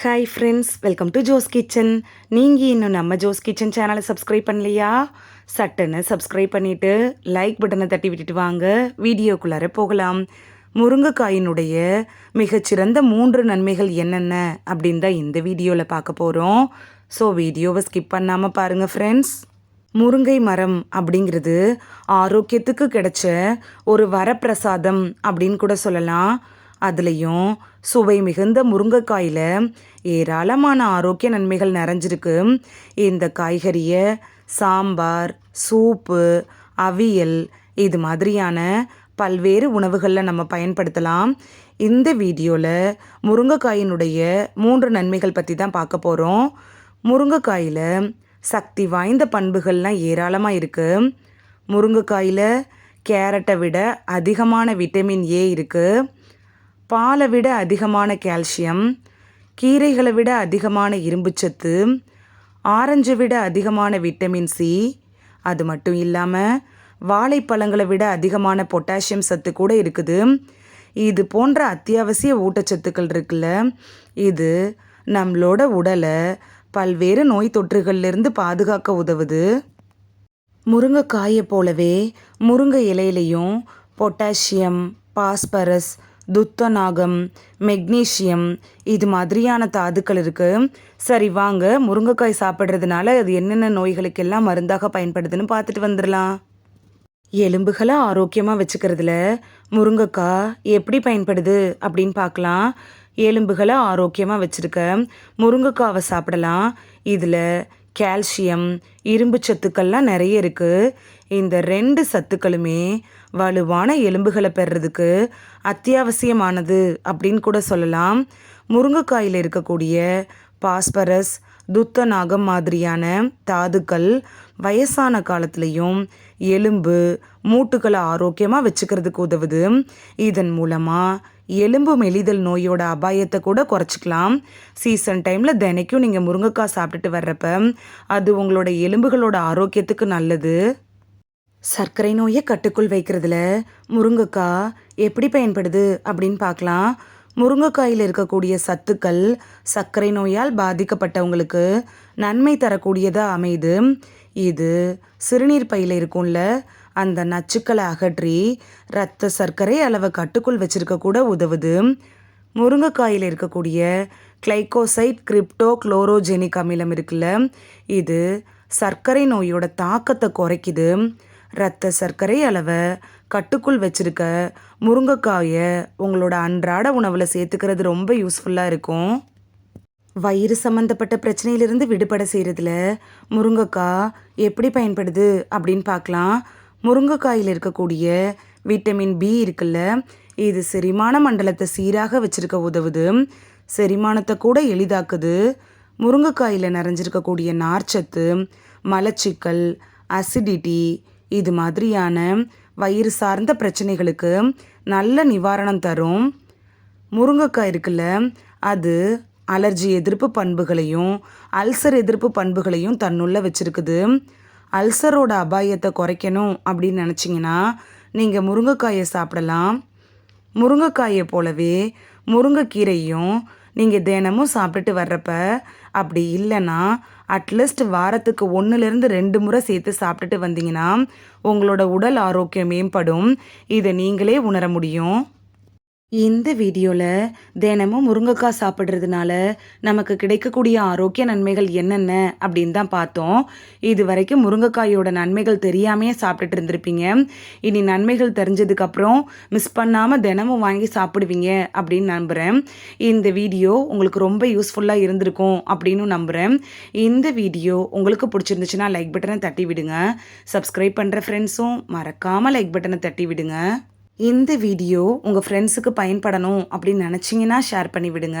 Hi friends welcome to Jo's kitchen நீங்கள் இன்னும் நம்ம ஜோஸ் கிச்சன் சேனலை சப்ஸ்கிரைப் பண்ணலையா? சட்டுன்னு சப்ஸ்கிரைப் பண்ணிவிட்டு லைக் பட்டனை தட்டி விட்டுட்டு வாங்க. வீடியோக்குள்ளார போகலாம். முருங்கைக்காயினுடைய மிகச்சிறந்த மூன்று நன்மைகள் என்னென்ன அப்படின்னு தான் இந்த வீடியோவில் பார்க்க போகிறோம் ஸோ வீடியோவை ஸ்கிப் பண்ணாமல் பாருங்கள் ஃப்ரெண்ட்ஸ் முருங்கை மரம் அப்படிங்கிறது ஆரோக்கியத்துக்கு கிடைச்ச ஒரு வரப்பிரசாதம் அப்படின்னு கூட சொல்லலாம். அதுலேயும் சுவை மிகுந்த முருங்கைக்காயில் ஏராளமான ஆரோக்கிய நன்மைகள் நிறைஞ்சிருக்கு. இந்த காய்கறியை சாம்பார் சூப்பு அவியல் இது மாதிரியான பல்வேறு உணவுகளில் நம்ம பயன்படுத்தலாம். இந்த வீடியோவில் முருங்கைக்காயினுடைய மூன்று நன்மைகள் பற்றி தான் பார்க்க போகிறோம் முருங்கைக்காயில் சக்தி வாய்ந்த பண்புகள்லாம் ஏராளமாக இருக்குது முருங்கைக்காயில் கேரட்டை விட அதிகமான விட்டமின் ஏ இருக்குது பாலை விட அதிகமான கால்சியம் கீரைகளை விட அதிகமான இரும்புச்சத்து ஆரஞ்சை விட அதிகமான விட்டமின் சி அது மட்டும் இல்லாமல் வாழைப்பழங்களை விட அதிகமான பொட்டாசியம் சத்து கூட இருக்குது. இது போன்ற அத்தியாவசிய ஊட்டச்சத்துக்கள் இருக்குல்ல இது நம்மளோட உடலை பல்வேறு நோய் தொற்றுகள்லேருந்து பாதுகாக்க உதவுது. முருங்கைக்காயை போலவே முருங்கை இலையிலையும் பொட்டாசியம் பாஸ்பரஸ் துத்தநாகம் மெக்னீஷியம் இது மாதிரியான தாதுக்கள் இருக்குது சரி வாங்க. முருங்கைக்காய் சாப்பிட்றதுனால அது என்னென்ன நோய்களுக்கெல்லாம் மருந்தாக பயன்படுதுன்னு பார்த்துட்டு வந்துடலாம். எலும்புகளை ஆரோக்கியமாக வச்சுக்கிறதுல முருங்கைக்காய் எப்படி பயன்படுது அப்படின்னு பார்க்கலாம். எலும்புகளை ஆரோக்கியமாக வச்சுருக்க முருங்கைக்காவை சாப்பிடலாம். இதில் கால்சியம் இரும்பு சத்துக்கள்லாம் நிறைய இருக்குது இந்த ரெண்டு சத்துக்களுமே வலுவான எலும்புகளை பெறுறதுக்கு அத்தியாவசியமானது அப்படின்னு கூட சொல்லலாம். முருங்கைக்காயில் இருக்கக்கூடிய பாஸ்பரஸ் துத்தநாகம் மாதிரியான தாதுக்கள் வயசான காலத்துலேயும் எலும்பு மூட்டுகளை ஆரோக்கியமாக வச்சுக்கிறதுக்கு உதவுது. இதன் மூலமாக எலும்பு மெலிதல் நோயோட அபாயத்தை கூட குறைச்சிக்கலாம். சீசன் டைமில் தினைக்கும் நீங்கள் முருங்கைக்காய் சாப்பிட்டுட்டு வர்றப்ப அது உங்களோட எலும்புகளோட ஆரோக்கியத்துக்கு நல்லது. சர்க்கரை நோயை கட்டுக்குள் வைக்கிறதுல முருங்கைக்காய் எப்படி பயன்படுது அப்படின்னு பார்க்கலாம். முருங்கைக்காயில் இருக்கக்கூடிய சத்துக்கள் சர்க்கரை நோயால் பாதிக்கப்பட்டவங்களுக்கு நன்மை தரக்கூடியதாக அமையுது. இது சிறுநீர் பையில் இருக்கும்ல அந்த நச்சுக்களை அகற்றி இரத்த சர்க்கரை அளவை கட்டுக்குள் வச்சிருக்க கூட உதவுது. முருங்கைக்காயில் இருக்கக்கூடிய கிளைகோசைட் கிரிப்டோ குளோரோஜெனிக் அமிலம் இருக்குல்ல இது சர்க்கரை நோயோட தாக்கத்தை குறைக்குது. இரத்த சர்க்கரை அளவை கட்டுக்குள் வச்சிருக்க முருங்கைக்காயை உங்களோட அன்றாட உணவில் சேர்த்துக்கிறது ரொம்ப யூஸ்ஃபுல்லாக இருக்கும். வயிறு சம்மந்தப்பட்ட பிரச்சனையிலிருந்து விடுபட செய்கிறதுல முருங்கைக்காய் எப்படி பயன்படுது அப்படின்னு பார்க்கலாம். முருங்கைக்காயில் இருக்கக்கூடிய விட்டமின் பி இருக்குல்ல இது செரிமான மண்டலத்தை சீராக வச்சிருக்க உதவுது. செரிமானத்தை கூட எளிதாக்குது. முருங்கைக்காயில் நிறைஞ்சிருக்கக்கூடிய நார்ச்சத்து மலச்சிக்கல் அசிடிட்டி இது மாதிரியான வயிறு சார்ந்த பிரச்சனைகளுக்கு நல்ல நிவாரணம் தரும். முருங்கைக்காய் இருக்குல்ல அது அலர்ஜி எதிர்ப்பு பண்புகளையும் அல்சர் எதிர்ப்பு பண்புகளையும் தன்னுள்ள வச்சுருக்குது. அல்சரோட அபாயத்தை குறைக்கணும் அப்படின்னு நினச்சிங்கன்னா நீங்கள் முருங்கைக்காயை சாப்பிடலாம். முருங்கைக்காயை போலவே முருங்கைக்கீரையும் நீங்கள் தினமும் சாப்பிட்டுட்டு வர்றப்ப அப்படி இல்லைன்னா அட்லீஸ்ட் வாரத்துக்கு ஒன்றுலேருந்து ரெண்டு முறை சேர்த்து சாப்பிட்டுட்டு வந்தீங்கன்னா உங்களோட உடல் ஆரோக்கியம் மேம்படும் இதை நீங்களே உணர முடியும். இந்த வீடியோவில் தினமும் முருங்கைக்காய் சாப்பிட்றதுனால நமக்கு கிடைக்கக்கூடிய ஆரோக்கிய நன்மைகள் என்னென்ன அப்படின்னு தான் பார்த்தோம். இது வரைக்கும் முருங்கைக்காயோட நன்மைகள் தெரியாமையே சாப்பிட்டுட்டு இருந்திருப்பீங்க. இனி நன்மைகள் தெரிஞ்சதுக்கப்புறம் மிஸ் பண்ணாமல் தினமும் வாங்கி சாப்பிடுவீங்க அப்படின்னு நம்புகிறேன் இந்த வீடியோ உங்களுக்கு ரொம்ப யூஸ்ஃபுல்லாக இருந்திருக்கும் அப்படின்னு நம்புகிறேன் இந்த வீடியோ உங்களுக்கு பிடிச்சிருந்துச்சுன்னா லைக் பட்டனை தட்டி விடுங்க. சப்ஸ்கிரைப் பண்ணுற ஃப்ரெண்ட்ஸும் மறக்காமல் லைக் பட்டனை தட்டி விடுங்க. இந்த வீடியோ உங்கள் ஃப்ரெண்ட்ஸுக்கு பயன்படணும் அப்படின்னு நினச்சிங்கன்னா ஷேர் பண்ணி விடுங்க